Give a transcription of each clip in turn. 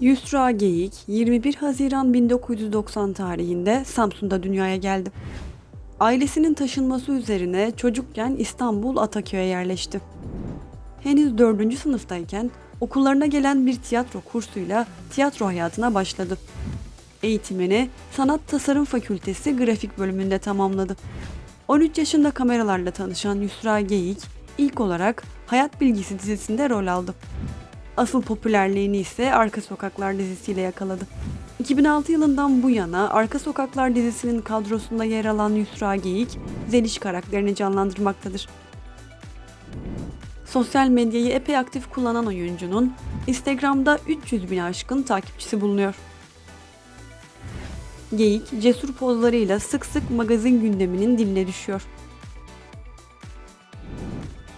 Yusra Geyik 21 Haziran 1990 tarihinde Samsun'da dünyaya geldi. Ailesinin taşınması üzerine çocukken İstanbul Ataköy'e yerleşti. Henüz 4. sınıftayken okullarına gelen bir tiyatro kursuyla tiyatro hayatına başladı. Eğitimini Sanat Tasarım Fakültesi Grafik bölümünde tamamladı. 13 yaşında kameralarla tanışan Yusra Geyik ilk olarak Hayat Bilgisi dizisinde rol aldı. Asıl popülerliğini ise Arka Sokaklar dizisiyle yakaladı. 2006 yılından bu yana Arka Sokaklar dizisinin kadrosunda yer alan Yusra Geyik, Zeliş karakterini canlandırmaktadır. Sosyal medyayı epey aktif kullanan oyuncunun Instagram'da 300 bin aşkın takipçisi bulunuyor. Geyik, cesur pozlarıyla sık sık magazin gündeminin diline düşüyor.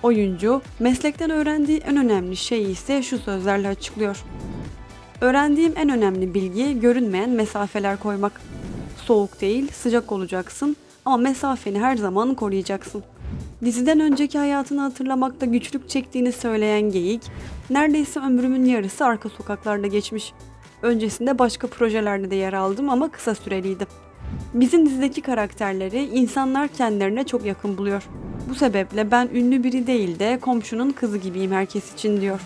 Oyuncu, meslekten öğrendiği en önemli şeyi ise şu sözlerle açıklıyor. Öğrendiğim en önemli bilgi görünmeyen mesafeler koymak. Soğuk değil, sıcak olacaksın ama mesafeni her zaman koruyacaksın. Diziden önceki hayatını hatırlamakta güçlük çektiğini söyleyen Geyik, neredeyse ömrümün yarısı arka sokaklarda geçmiş. Öncesinde başka projelerde de yer aldım ama kısa süreliydi. Bizim dizideki karakterleri insanlar kendilerine çok yakın buluyor. Bu sebeple ben ünlü biri değil de komşunun kızı gibiyim herkes için diyor.